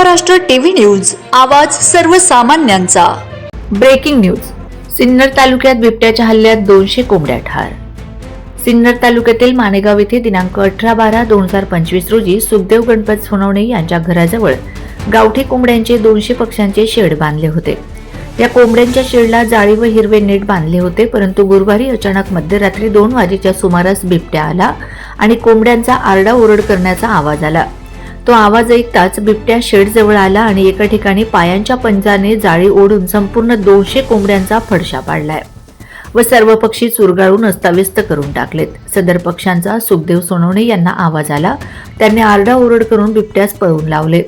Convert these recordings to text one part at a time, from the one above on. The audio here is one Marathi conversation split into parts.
महाराष्ट्र टीव्ही न्यूज आवाज सर्वसामान्यांचा. ब्रेकिंग न्यूज सिन्नर तालुक्यात बिबट्याच्या हल्ल्यात दोनशे कोंबड्या ठार. सिन्नर तालुक्यातील मानेगाव येथे दिनांक अठरा बारा दोन हजार पंचवीस रोजी सुखदेव गणपत सोनवणे यांच्या घराजवळ गावठी कोंबड्यांचे दोनशे पक्ष्यांचे शेड बांधले होते. या कोंबड्यांच्या शेडला जाळी व हिरवे नेट बांधले होते परंतु गुरुवारी अचानक मध्यरात्री दोन वाजेच्या सुमारास बिबट्या आला आणि कोंबड्यांचा आरडाओरड करण्याचा आवाज आला. तो आवाज ऐकताच बिबट्या शेडजवळ आला आणि एका ठिकाणी पायांच्या पंजाने जाळी ओढून संपूर्ण दोनशे कोंबड्यांचा फडशा पाडलाय व सर्व पक्षी चुरगाळून अस्ताव्यस्त करून टाकलेत. सदर पक्षांचा सुखदेव सोनवणे यांना आवाज आला. त्यांनी आरडाओरड करून बिबट्यास पळवून लावले.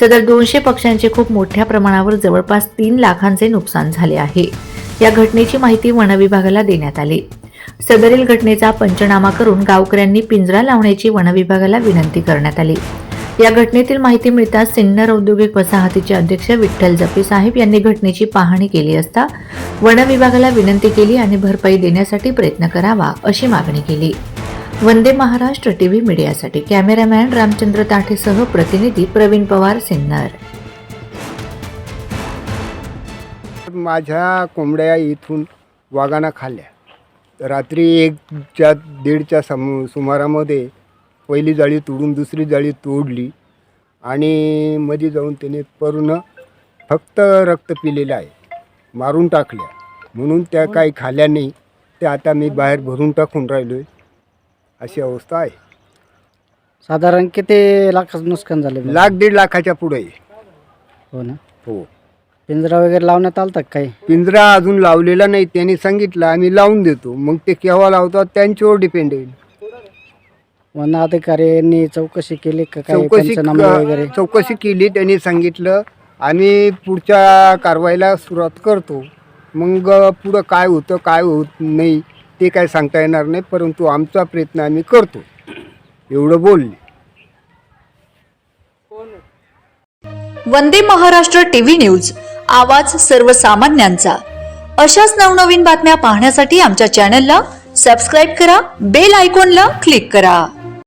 सदर दोनशे पक्ष्यांचे खूप मोठ्या प्रमाणावर जवळपास तीन लाखांचे नुकसान झाले आहे. या घटनेची माहिती वनविभागाला देण्यात आली. सदरील घटनेचा पंचनामा करून गावकऱ्यांनी पिंजरा लावण्याची वनविभागाला विनंती करण्यात आली. या घटनेतील माहिती मिळताच सिन्नर औद्योगिक वसाहतीचे अध्यक्ष विठ्ठल जपे साहेब यांनी घटनेची पाहणी केली असता वन विभागाला विनंती केली आणि भरपाई देण्यासाठी प्रयत्न करावा अशी मागणी केली. वंदे महाराष्ट्र टीव्ही मीडियासाठी कॅमेरामॅन रामचंद्र ताठेसह प्रतिनिधी प्रवीण पवार सिन्नर. माझ्या कोंबड्या इथून वाघानं खाल्ल्या. रात्री एकच्या दीडच्या सम सुमारामध्ये पहिली जाळी तोडून दुसरी जाळी तोडली. आणि मध्ये जाऊन त्याने पूर्ण फक्त रक्त पिलेलं आहे मारून टाकल्या म्हणून त्या काही खाल्ल्या नाही ते आता मी बाहेर भरून टाकून राहिलो आहे अशी अवस्था आहे. साधारण किती लाखाचं नुकसान झालं बरं? लाख दीड लाखाच्या पुढे. आहे. हो ना? हो. पिंजरा वगैरे लावण्यात आलता का काही? पिंजरा अजून लावलेला नाही त्यांनी सांगितलं आम्ही लावून देतो. मग ते केव्हा लावतात त्यांच्यावर डिपेंड आहे. वन अधिकाऱ्यांनी चौकशी केली का चौकशी पंचनामा वगैरे? चौकशी केली त्यांनी सांगितलं आम्ही पुढच्या कारवाईला सुरुवात करतो. मग पुढं काय होतं काय होत नाही ते काय सांगता येणार नाही परंतु आमचा प्रयत्न आम्ही करतो. एवढं बोलले वंदे महाराष्ट्र टीव्ही न्यूज आवाज सर्वसामान्यांचा. अशाच नवनवीन बातम्या पाहण्यासाठी आमच्या चॅनलला सबस्क्राईब करा बेल आयकॉनला क्लिक करा.